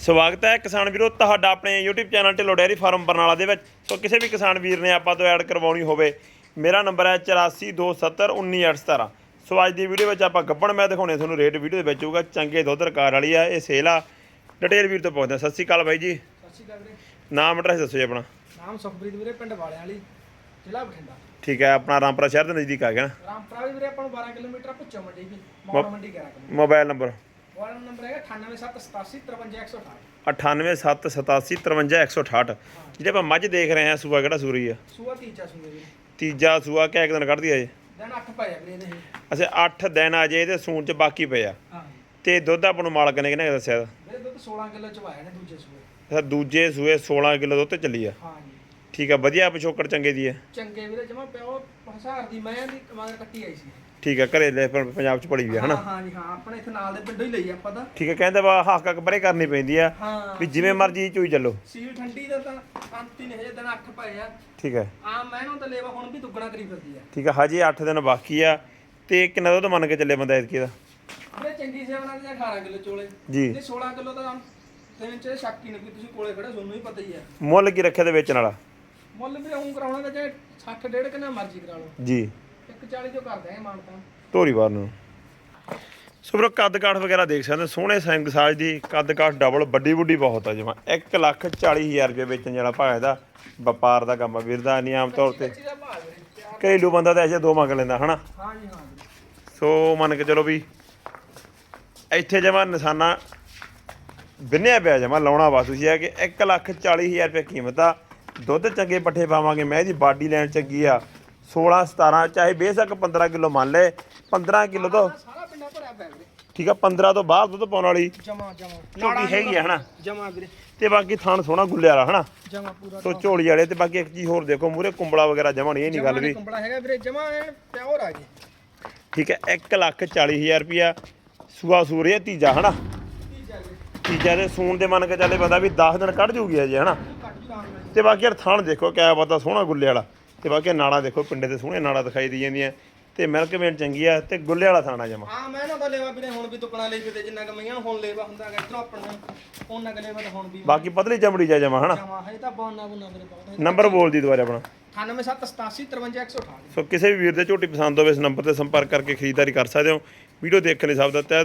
ਸਵਾਗਤ ਹੈ ਕਿਸਾਨ ਵੀਰੋ ਤੁਹਾਡਾ ਆਪਣੇ YouTube channel Dhillon dairy farm Barnala ਦੇ ਵਿੱਚ। ਸੋ ਕਿਸੇ ਵੀ ਕਿਸਾਨ ਵੀਰ ਨੇ ਆਪਾਂ ਤੋਂ ਐਡ ਕਰਵਾਉਣੀ ਹੋਵੇ ਮੇਰਾ ਨੰਬਰ ਹੈ 8427191817 ਸੋ ਅੱਜ ਦੀ ਵੀਡੀਓ ਵਿੱਚ ਆਪਾਂ ਗੱਬਣ ਮੈਂ ਦਿਖਾਉਣੇ ਤੁਹਾਨੂੰ ਰੇਟ ਵੀਡੀਓ ਦੇ ਵਿੱਚ ਹੋਊਗਾ। ਚੰਗੇ ਦੁੱਧ ਰਕਾਰ ਵਾਲੀ ਆ ਇਹ ਸੇਲ ਆ। ਡਿਟੇਲ ਵੀਰ ਤੋਂ ਪੁੱਛਦੇ ਸਤਿ ਸ਼੍ਰੀ ਅਕਾਲ ਬਾਈ ਜੀ। ਸਤਿ ਸ਼੍ਰੀ ਅਕਾਲ ਵੀਰੇ। ਨਾਮ ਐਡਰੈਸ ਦੱਸੋ ਜੀ ਆਪਣਾ। ਨਾਮ ਸੁਖਪ੍ਰੀਤ ਵੀਰੇ ਪਿੰਡ ਵਾਲਿਆਂ ਵਾਲੀ ਜ਼ਿਲ੍ਹਾ ਬਠਿੰਡਾ। ਠੀਕ ਹੈ ਆਪਣਾ ਰਾਮਪੁਰਾ ਸ਼ਹਿਰ ਦੇ ਨਜ਼ਦੀਕ ਆ ਗਿਆ ਨਾ? ਰਾਮਪੁਰਾ ਵੀਰੇ ਆਪਾਂ ਨੂੰ 12 ਕਿਲੋਮੀਟਰ ਪੁੱਛੋ ਮੰਡੀ ਵੀ। Maur Mandi mobile number. ਵਾਲਾ ਨੰਬਰ ਹੈਗਾ 9878853168 9878853168 ਜਿਹੜੇ ਆਪਾਂ ਮੱਝ ਦੇਖ ਰਹੇ ਹਾਂ ਸੂਆ ਕਿਹੜਾ ਸੂਰੀ ਆ? ਸੂਆ ਤੀਜਾ ਸੂਆ ਵੀਰੇ ਤੀਜਾ ਸੂਆ ਕਿਆ ਇੱਕ ਦਿਨ ਕੱਢਦੀ ਆ ਜੀ ਦਿਨ 8 ਪਾਇਆ ਵੀਰੇ ਇਹਦੇ। ਅੱਛਾ 8 ਦਿਨ ਆ ਜੇ ਤੇ ਸੂਣ ਚ ਬਾਕੀ ਪਏ ਆ। ਤੇ ਦੁੱਧ ਆਪਾਂ ਨੂੰ ਮਾਲਕ ਨੇ ਕਿਹਨੇ ਦੱਸਿਆ ਵੀਰੇ ਦੁੱਧ 16 ਕਿਲੋ ਚਵਾਇਆ ਨੇ ਦੂਜੇ ਸੂਏ। ਅੱਛਾ ਦੂਜੇ ਸੂਏ 16 ਕਿਲੋ ਦੁੱਧ ਤੇ ਚੱਲੀ ਆ। ਹਾਂ ਜੀ। ਠੀਕ ਆ ਵਧੀਆ ਪਿਛੋਕੜ ਚੰਗੇ ਦੀ ਹੈ ਚੰਗੇ ਵੀਰੇ ਜਮਾ ਪਿਓ ਹਜ਼ਾਰ ਦੀ ਮੈਂ ਦੀ ਕਮਾਂਗ ਕੱਟੀ ਆਈ ਸੀ। ਠੀਕ ਆ ਘਰੇ ਲੈ ਪ- ਪੰਜਾਬ ਚ ਪੜੀ ਵੀ ਆ ਹਨਾ? ਹਾਂ ਹਾਂ ਜੀ ਹਾਂ ਆਪਣੇ ਇੱਥੇ ਨਾਲ ਦੇ ਪਿੰਡੋਂ ਹੀ ਲਈ ਆਪਾਂ ਤਾਂ। ਠੀਕ ਆ ਕਹਿੰਦੇ ਵਾ ਹੱਕ ਹੱਕ ਪਰੇ ਕਰਨੀ ਪੈਂਦੀ ਆ ਹਾਂ ਵੀ ਜਿਵੇਂ ਮਰਜ਼ੀ ਚੂਈ ਚੱਲੋ। ਸੀਲ ਠੰਡੀ ਦਾ ਤਾਂ ਅੰਤ ਹੀ ਨਹੀਂ ਹਜੇ ਦਿਨ 8 ਪਏ ਆ। ਠੀਕ ਹੈ ਆਮ ਮੈਨੋਂ ਤਾਂ ਲੇਵਾ ਹੁਣ ਵੀ ਦੁੱਗਣਾ ਕਰੀ ਫਿਰਦੀ ਆ। ਠੀਕ ਆ ਹਜੇ 8 ਦਿਨ ਬਾਕੀ ਆ ਤੇ ਕਿੰਨਾ ਦੁੱਧ ਮੰਨ ਕੇ ਚੱਲੇ ਬੰਦਾ ਇਤਕੀ ਦਾ? ਵੀਰੇ ਚੰਗੀ ਸੇਵਨਾ ਦੇ 18 ਕਿਲੋ ਚੋਲੇ। ਜੀ। ਤੇ 16 ਕਿਲੋ ਤਾਂ ਤਿੰਨ ਚ ਸ਼ੱਕ ਹੀ ਨਹੀਂ ਵੀ ਤੁਸੀਂ ਕੋਲੇ ਖੜੇ ਤੁਹਾਨੂੰ ਹੀ ਪਤਾ ਹੀ ਆ। ਮੁੱਲ ਕੀ ਰੱਖਿਆ ਤੇ ਵੇਚਣ ਵਾਲਾ? ਮੁੱਲ ਵੀਰੇ ਹੁਣ ਕਰਾਉਣਾ ਤਾਂ ਚਾਹੇ 60 ਡੇਢ ਕਿੰਨਾ ਮਰਜ਼ੀ ਕਰਾ ਲਓ। ਜੀ। 140 ਜੋ ਕਰ ਦਾਂਗੇ ਮਾਨਤਾ ਧੋਰੀ ਬਾਰ ਨੂੰ। ਸੋ ਵੀਰੋ ਕੱਦ ਕਾਠ ਵਗੈਰਾ ਦੇਖ ਸਕਦੇ ਹੋ, ਸੋਹਣੇ ਸਿੰਘ ਸਾਜ ਦੀ ਕੱਦ ਕਾਠ ਡਬਲ ਵੱਡੀ ਵੱਡੀ ਬਹੁਤ ਆ ਜਮਾ। 1 ਲੱਖ 40 ਹਜ਼ਾਰ ਰੁਪਏ ਵੇਚਣ ਜਿਹੜਾ ਭਾਅ ਇਹਦਾ। ਵਪਾਰ ਦਾ ਕੰਮ ਆ ਵੀਰ ਦਾ ਨਹੀਂ ਆਮ ਤੌਰ ਤੇ। ਕੱਚੀ ਦਾ ਭਾਅ ਵੀਰੇ ਤਿਆਰ। ਘਰੇਲੂ ਬੰਦਾ ਤਾਂ ਐਸੇ ਦੋ ਮੰਗ ਲੈਂਦਾ ਹਨਾ? ਹਾਂ ਜੀ ਹਾਂ ਵੀਰੇ ਸੋ ਮੰਨ ਕੇ ਚਲੋ ਵੀ ਇੱਥੇ ਜਮਾ ਨਿਸ਼ਾਨਾ ਬਿੰਨਿਆ ਪਿਆ ਜਮਾ ਲਾਉਣਾ ਵਾ ਤੁਸੀਂ ਆ ਕਿ 1 ਲੱਖ 40 ਹਜ਼ਾਰ ਰੁਪਏ ਕੀਮਤ ਆ। ਦੁੱਧ ਚੰਗੇ ਪੱਠੇ ਪਾਵਾਂਗੇ। ਮੈਂ ਦੀ ਬਾਡੀ ਲੈਣ ਚੰਗੀ ਆ। 16 17 ਚਾਹੇ ਬੇਸ਼ੱਕ 15 ਕਿਲੋ ਮੰਨ ਲੈ 15 ਕਿਲੋ ਤੋਂ ਸਾਰਾ ਪਿੰਡਾ ਭਰਿਆ ਪਿਆ ਵੀਰੇ। ਠੀਕ ਆ 15 ਤੋਂ ਬਾਹਰ ਦੁੱਧ ਪਾਉਣ ਵਾਲੀ ਜਮਾ ਜਮਾ। ਝੋਟੀ ਹੈਗੀ ਆ ਹਨਾ? ਜਮਾ ਵੀਰੇ। ਤੇ ਬਾਕੀ ਥਣ ਸੋਹਣਾ ਗੁੱਲੇ ਵਾਲਾ ਹਨਾ? ਜਮਾ ਪੂਰਾ ਸੋ ਝੋਲੀ ਵਾਲੇ ਤੇ ਬਾਕੀ ਇੱਕ ਚੀਜ਼ ਹੋਰ ਦੇਖੋ ਮੂਰੇ ਕੁੰਬਲਾ ਵਗੈਰਾ ਜਮਾ ਨਹੀਂ ਇਹ ਨਹੀਂ ਗੱਲ ਵੀ। ਕੰਬੜਾ ਹੈਗਾ ਵੀਰੇ ਜਮਾ ਐਨ ਪਿਓਰ ਆ ਜੀ। ਠੀਕ ਹੈ 1 ਲੱਖ 40 ਹਜ਼ਾਰ ਰੁਪਿਆ ਸੂਆ ਸੂਰੇ ਤੀਜਾ ਹਨਾ? ਤੀਜਾ ਦੇ ਸੂਣ ਦੇ ਮੰਨ ਕੇ ਚੱਲੇ ਬੰਦਾ ਵੀ 10 ਦਿਨ ਕੱਢ ਜੂਗੀ ਅਜੇ ਹਨਾ? ਤੇ ਬਾਕੀ ਯਾਰ ਥਣ ਦੇਖੋ ਕਿਆ ਪਤਾ ਸੋਹਣਾ ਗੁੱਲੇ ਵਾਲਾ। ਤੇ ਬਾਕੀ ਨਾੜਾ ਦੇਖੋ ਪਿੰਡੇ ਤੇ ਸੋਹਣੇ ਨਾੜਾ ਦਿਖਾਈ ਦੀ ਜਾਂਦੀਆਂ। ਤੇ ਮਿਲਕ ਵੇਨ ਚੰਗੀ ਆ ਤੇ ਗੁੱਲੇ ਵਾਲਾ ਥਾਣਾ ਜਮਾ। ਹਾਂ ਮੈਂ ਨਾ ਤਾਂ ਲੈਵਾ ਵੀਰੇ ਹੁਣ ਵੀ ਤੁਕਣਾ ਲਈ ਫਿਰਦੇ ਜਿੰਨਾ ਕਮਈਆਂ ਹੁਣ ਲੈਵਾ ਹੁੰਦਾ ਹੈਗਾ ਇਧਰੋਂ ਆਪਣਾ ਉਹਨਾਂ ਕਲੇ ਤਾਂ ਹੁਣ ਵੀ। ਬਾਕੀ ਪਤਲੀ ਚਮੜੀ ਜਾ ਜਮਾ ਹਨਾ? ਜਮਾ ਹੈ ਤਾਂ ਬੋਨਾ ਬੁਨਾ ਮੇਰੇ ਬਹੁਤ ਨੰਬਰ ਬੋਲ ਦੀ ਦੁਬਾਰਾ ਆਪਣਾ। 98787 ਸੋ ਕਿਸੇ ਵੀ ਵੀਰ ਦੇ ਝੋਟੀ ਪਸੰਦ ਹੋਵੇ ਇਸ ਨੰਬਰ ਤੇ ਸੰਪਰਕ ਕਰਕੇ ਖਰੀਦਦਾਰੀ ਕਰ ਸਕਦੇ ਹੋ। ਵੀਡੀਓ ਦੇਖਣ ਲਈ ਸਭ ਦਾ ਤਹਿ